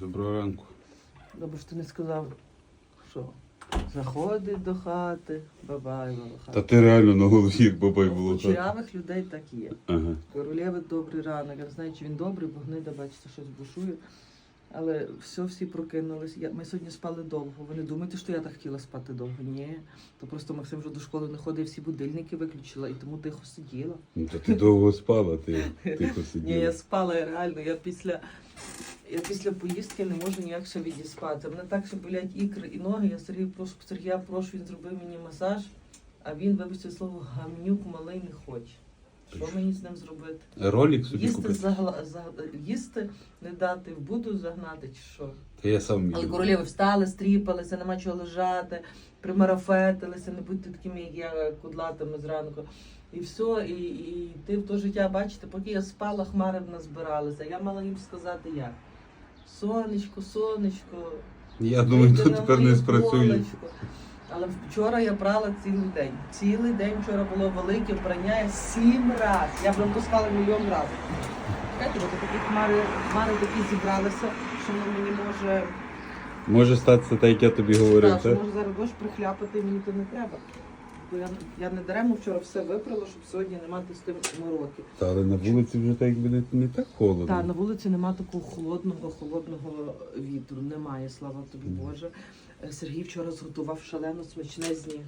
Доброго ранку. Добре, що ти не сказав, що заходить до хати, бабай Та ти реально на голові, як бабай У було. так. кучерявих людей так є. Ага. Королєви добрий ранок. Я не знаю, чи він добрий, бо гнида, бачите, щось бушує. Але все, всі прокинулись. Я, ми сьогодні спали довго. Ви не думаєте, що я так хотіла спати довго? Ні. То просто Максим вже до школи не ходив, всі будильники виключила і тому тихо сиділа. Ну, та ти довго спала, ти тихо Ні, сиділа. я спала я реально. Я після, я після поїздки не можу ніяк ще відіспати. Мене так ще болять ікри і ноги. Я Сергія прошу, Сергія прошу, він зробив мені масаж, а він, вибачте слово, гамнюк малий не хоче. Що мені з ним зробити? Ролик собі Їсти, купити. загла... за... їсти не дати, в буду загнати чи що? Та я сам Але королеви встали, стріпалися, нема чого лежати, примарафетилися, не будьте такими, як я, кудлатими зранку. І все, і, і ти в то життя, бачите, поки я спала, хмари в нас збиралися. Я мала їм сказати як. Сонечко, сонечко. Я думаю, на тепер не спрацює. Але вчора я прала цілий день. Цілий день вчора було велике прання сім разів. Я б розпускала мільйон разів. Бо такі хмари, хмари такі зібралися, що воно мені може Може статися так, як я тобі говорив, так, що може зараз дощ прихляпати, і мені то не треба. Бо я, я не даремно вчора все випрала, щоб сьогодні не мати з тим мороки. Та, але на вулиці вже так якби не, не так холодно. Так, на вулиці нема такого холодного, холодного вітру. Немає, слава тобі. Боже. Е, Сергій вчора зготував шалено смачнезні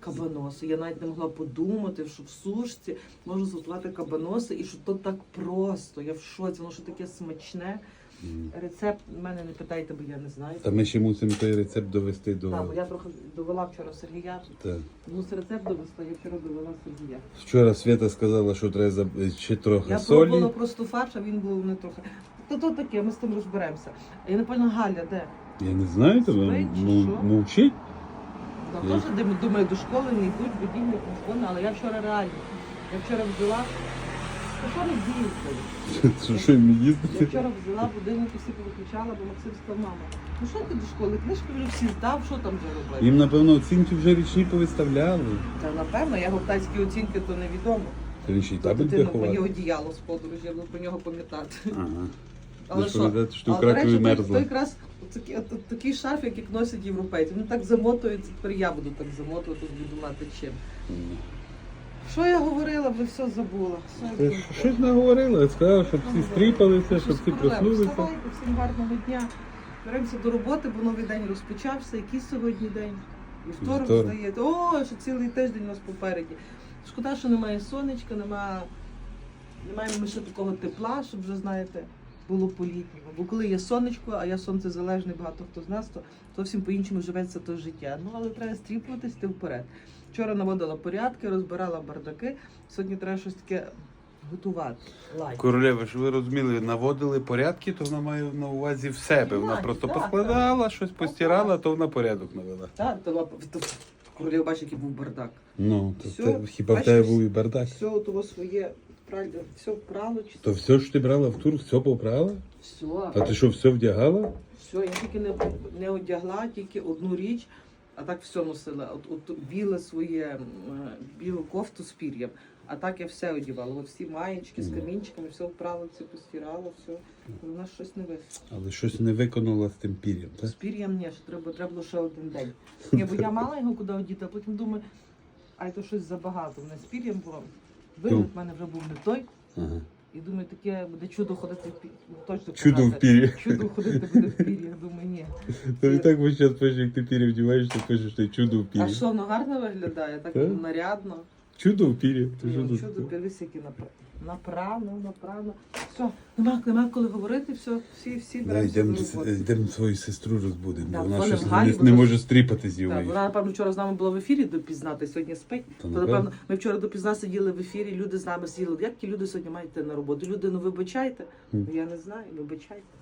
кабаноси. Я навіть не могла подумати, що в сушці можна зготувати кабаноси і що то так просто. Я в шоці, воно що таке смачне. В мене не питайте, бо я не знаю. Та ми ще мусимо той рецепт довести до. Так, бо я трохи довела вчора Сергія. Та. Ну, рецепт довести, я вчора довела Сергія. Вчора Свята сказала, що треба за- ще трохи Я солі. пробувала просто фарш, а він був не трохи. То то таке, ми з тим розберемося. Я не пам'ятаю, Галя, де? Я не знаю, то Спить чи що? мовчить. Вона теж думаю, до школи не йдуть, будівлі, телефони, але я вчора реально. Я вчора взяла. Що їм Я вчора взяла будинок і всі повиключала, бо Максим сказав, мама, ну що ти до школи? Книжки вже всі здав, що там вже робити? Їм, напевно, оцінки вже річні повиставляли. Та напевно, я гоптайські оцінки, то невідомо. Та він ще й табель дитина буде моє ховати. одіяло з подорожі, я буду про нього пам'ятати. Ага. Але що? Але, до речі, той- якраз такий, такий шарф, як носять європейці. Вони так замотуються, тепер я буду так замотувати, буду мати чим. Що я говорила, ви все забула. Все щось наговорила, я сказала, щоб всі стріпалися, щоб всі проснулися. Вставайте, всім гарного дня. Беремося до роботи, бо новий день розпочався. Який сьогодні день? Вівторок Вівторок. здається. О, що цілий тиждень у нас попереді. Шкода, що немає сонечка, немає, немає ми ще такого тепла, щоб вже, знаєте, було по-літньому. Бо коли є сонечко, а я сонцезалежний, багато хто з нас, то зовсім по-іншому живеться то життя. Ну, але треба стріпуватись, йти вперед. Вчора наводила порядки, розбирала бардаки. Сьогодні треба щось таке готувати. Лайк. Королева, ж ви розуміли, наводили порядки, то вона має на увазі в себе. Вона просто так, поскладала, щось постирала, то вона порядок навела. Так, то, лап- то королева бачить, який був бардак. Ну, то Всьо, це, хіба в бачиш, тебе був і бардак? Все у того своє пральне, все впрало, чи То все, що ти брала в тур, все попрала? все. А ти що, все вдягала? Все, я тільки не, не одягла, тільки одну річ, а так все носила. От, от біле своє білу кофту з пір'ям. А так я все одягала. От всі маєчки з Ну. камінчиками, все вправила, все постирала, все. Нас щось не вийшло. Але щось не виконала з тим пір'ям, З пір'ям ні, що треба, треба було ще один день. Ні, бо я мала його куди одіти, а потім думаю, ай то щось забагато. Мене з пір'ям було. Вигляд в мене вже був не той. Ага. І думаю, таке буде чудо ходити в пір'ях. Ну, точно Чудо в пір'ї. Чудо ходити буде в пір'ях. Думаю, ні. То і так ви зараз пишеш, як ти пір'я вдіваєш, ти пишеш, що чудо в А що, воно гарно виглядає? Так нарядно. Чудо в пір'ї. Чудо Ну? Чудо, дивись, які направ- направно, направно. Все, нема, нема коли говорити, все, всі, всі Да, беремося йдемо, йдемо свою сестру розбудемо, Да, бо вона щось Галі, не, не може стріпати з Так, вона, напевно, вчора з нами була в ефірі допізнати, сьогодні спить. То, напевно. напевно, ми вчора допізна сиділи в ефірі, люди з нами сиділи. Як ті люди сьогодні мають йти на роботу? Люди, ну вибачайте. Ну, Я не знаю, вибачайте.